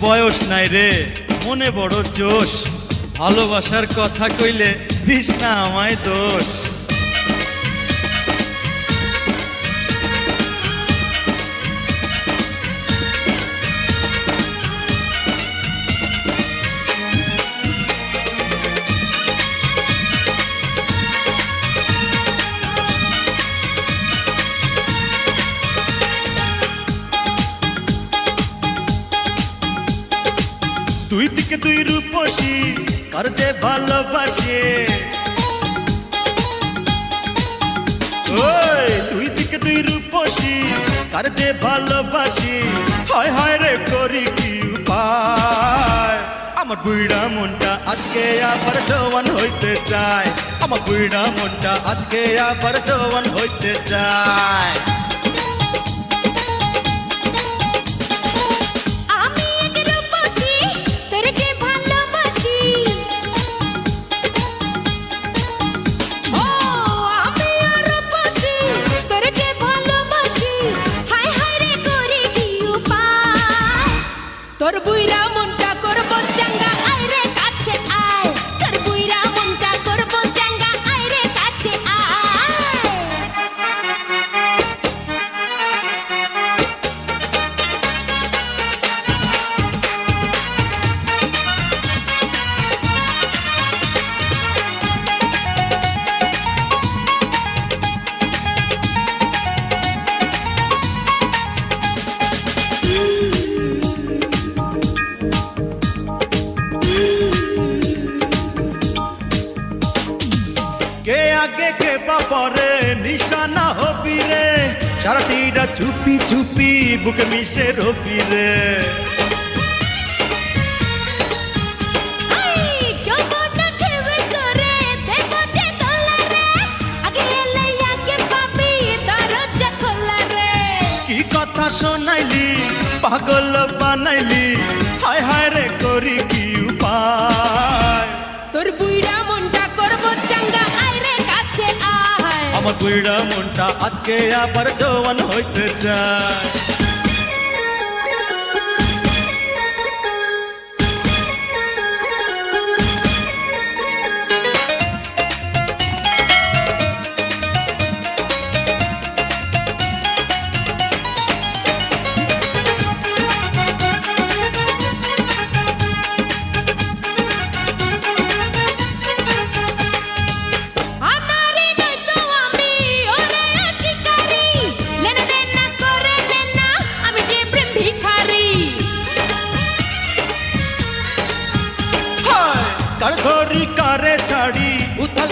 বয়স নাই রে মনে বড় জোশ। ভালোবাসার কথা কইলে দিস না আমায় দোষ। রূপসী কার যে ভালোবাসে দুই দিকে দুই রূপসী কার যে ভালোবাসি। হয় হয় রে, করি কি উপায়? আমার বুড়া মনটা আজকে আবার জওয়ান হইতে চায়। আমার বুড়া মনটা আজকে আবার জওয়ান হইতে চায়। তোর বুইরা মনটা করব চাঙ্গা। হবি রে সারাটিরা চুপি চুপি বুকে মিশে রবি রে কথা শোনাইলি পাগল বানাইলি হায় হায় রে করি কি উপায়? আমার বুড়া মনটা আজকে আবার জওয়ান হইতে চায়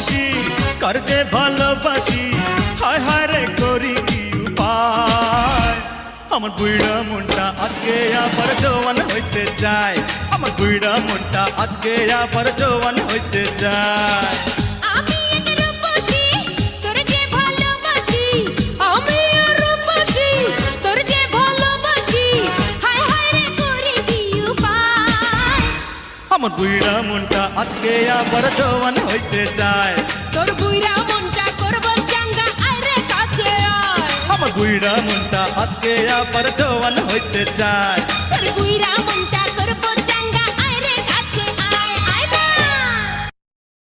রূপসী কার যে ভালোবাসি হায় হায় রে করি কি উপায়? আমার বুড়া মনটা আজকে আবার জওয়ান হইতে চায়। আমার বুড়া মনটা আজকে আবার জওয়ান হইতে চায়। আমার বুড়া মনটা আজকে আবার জওয়ান হইতে চায়। তোর বুইরা মনটা করব চাঙ্গা আরে কাছে আয়। আমার বুইরা মনটা আজকে আবার জওয়ান হইতে চায়।